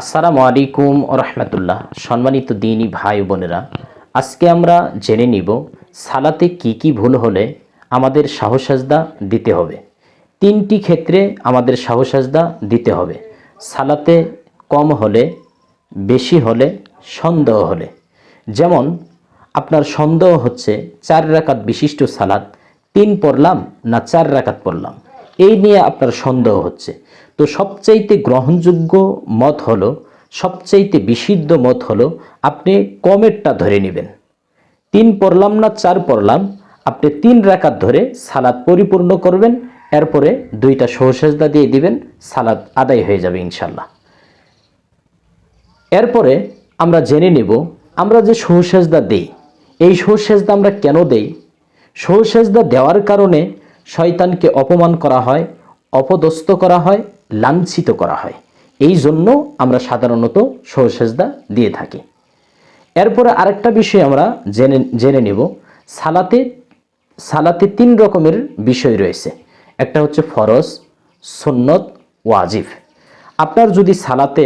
আসসালামু আলাইকুম রহমতুল্লাহ। সম্মানিত দিনী ভাই বোনেরা, আজকে আমরা জেনে নিব সালাতে কি কি ভুল হলে আমাদের সাহসাজদা দিতে হবে। তিনটি ক্ষেত্রে আমাদের সাহসাজদা দিতে হবে। সালাতে কম হলে, বেশি হলে, সন্দেহ হলে। যেমন, আপনার সন্দেহ হচ্ছে চার রাকাত বিশিষ্ট সালাত, তিন পড়লাম না চার রাকাত পড়লাম। এই নিয়ে আপনার সন্দেহ হচ্ছে। তো সবচাইতে গ্রহণযোগ্য মত হলো, সবচাইতে বিশুদ্ধ মত হলো, আপনি কমেরটা ধরে নেবেন। তিন পড়লাম না চার পড়লাম, আপনি তিন রাকাত ধরে সালাদ পরিপূর্ণ করবেন, এরপরে দুইটা সহসেজদা দিয়ে দিবেন, সালাদ আদায় হয়ে যাবে ইনশাল্লাহ এরপরে আমরা জেনে নেব, আমরা যে সহসেজদা দেই, এই সহসেজদা আমরা কেন দেই? সহসেজদা দেওয়ার কারণে শয়তানকে অপমান করা হয়, অপদস্থ করা হয়, লাঞ্ছিত করা হয়। এই জন্য আমরা সাধারণত সহসেজদা দিয়ে থাকি। এরপরে আরেকটা বিষয় আমরা জেনে জেনে নেব। সালাতে সালাতে তিন রকমের বিষয় রয়েছে। একটা হচ্ছে ফরজ, সুন্নত, ওয়াজিব। আপনার যদি সালাতে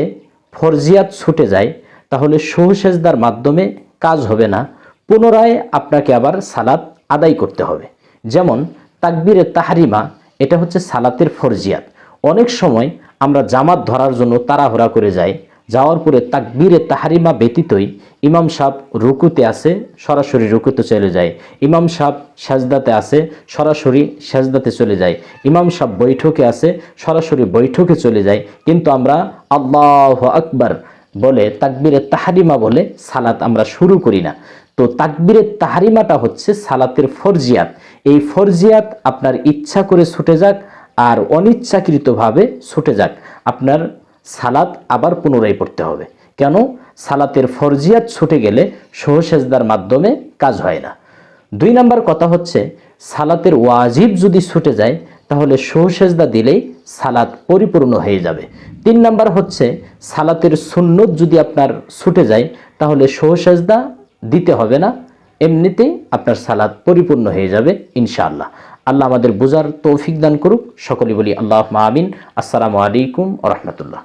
ফরজিয়াত ছুটে যায়, তাহলে সহসেজদার মাধ্যমে কাজ হবে না। পুনরায় আপনাকে আবার সালাত আদায় করতে হবে। যেমন তাকবিরে তাহারিমা, এটা হচ্ছে সালাতের ফরজিয়াত। অনেক সময় আমরা জামাত ধরার জন্য তাড়াহুড়া করে যাই, যাওয়ার পরে তাকবীরে তাহারিমা ব্যতীতই ইমাম সাহ রুকুতে আসে, সরাসরি রুকুতে চলে যায়। ইমাম সাহ সাজদাতে আসে, সরাসরি সাজদাতে চলে যায়। ইমাম সাহ বৈঠকে আসে, সরাসরি বৈঠকে চলে যায়। কিন্তু আমরা আল্লাহ আকবার বলে তাকবীরে তাহারিমা বলে সালাত আমরা শুরু করি না। তো তাকবীরে তাহারিমাটা হচ্ছে সালাতের ফরজিয়াত। এই ফরজিয়াত আপনার ইচ্ছা করে ছুটে যাক আর অনিচ্ছাকৃতভাবে ছুটে যাক। আপনার সালাত আবার পুনরায় পড়তে হবে। কেন? সালাতের ফরজিয়াত ছুটে গেলে সহসেজদার মাধ্যমে কাজ হয় না। দুই নাম্বার কথা হচ্ছে, সালাতের ওয়াজিব যদি ছুটে যায়, তাহলে সহসেজদা দিলেই সালাত পরিপূর্ণ হয়ে যাবে। তিন নাম্বার হচ্ছে, সালাতের সুন্নত যদি আপনার ছুটে যায়, তাহলে সহসেজদা দিতে হবে না এমনিতেই আপনার সালাদ পরিপূর্ণ হয়ে যাবে, ইনশাআল্লাহ। আল্লাহ আমাদের বোঝার তৌফিক দান করুক। সকলে বলি আল্লাহ আমিন। আসসালামু আলাইকুম রহমতুল্লাহ।